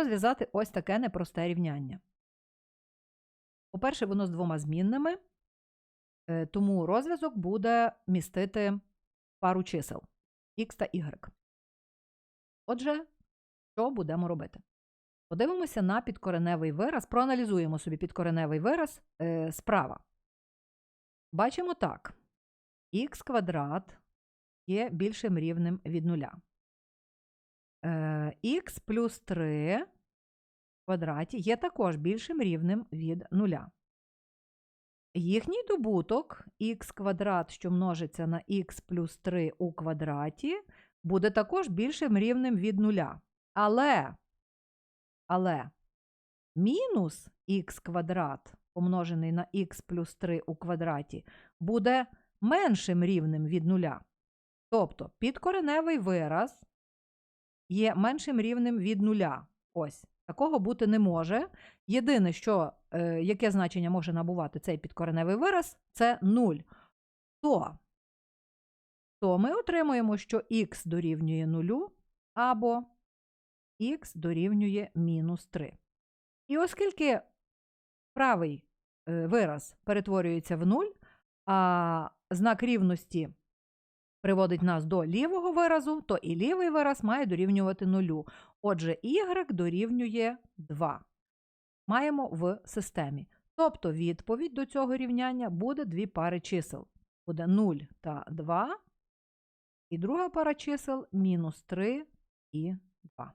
розв'язати ось таке непросте рівняння. По-перше, воно з двома змінними, е, тому розв'язок буде містити пару чисел х та y. Отже, що будемо робити? Подивимося на підкореневий вираз, проаналізуємо собі підкореневий вираз е, справа. Бачимо так: х квадрат є більшим рівнем від нуля. Е, х плюс 3 в квадраті є також більшим рівнем від нуля. Їхній добуток х квадрат, що множиться на х плюс 3 у квадраті, буде також більшим рівнем від нуля. Але, але мінус х квадрат, помножений на х плюс 3 у квадраті, буде меншим рівнем від нуля. Тобто підкореневий вираз є меншим рівнем від нуля. Ось. Такого бути не може. Єдине, що, е, яке значення може набувати цей підкореневий вираз, це 0. То, то ми отримуємо, що х дорівнює 0 або х дорівнює мінус 3. І оскільки правий е, вираз перетворюється в 0, а знак рівності приводить нас до лівого виразу, то і лівий вираз має дорівнювати нулю. Отже, y дорівнює 2. Маємо в системі. Тобто відповідь до цього рівняння буде дві пари чисел. Буде 0 та 2. І друга пара чисел мінус 3 і 2.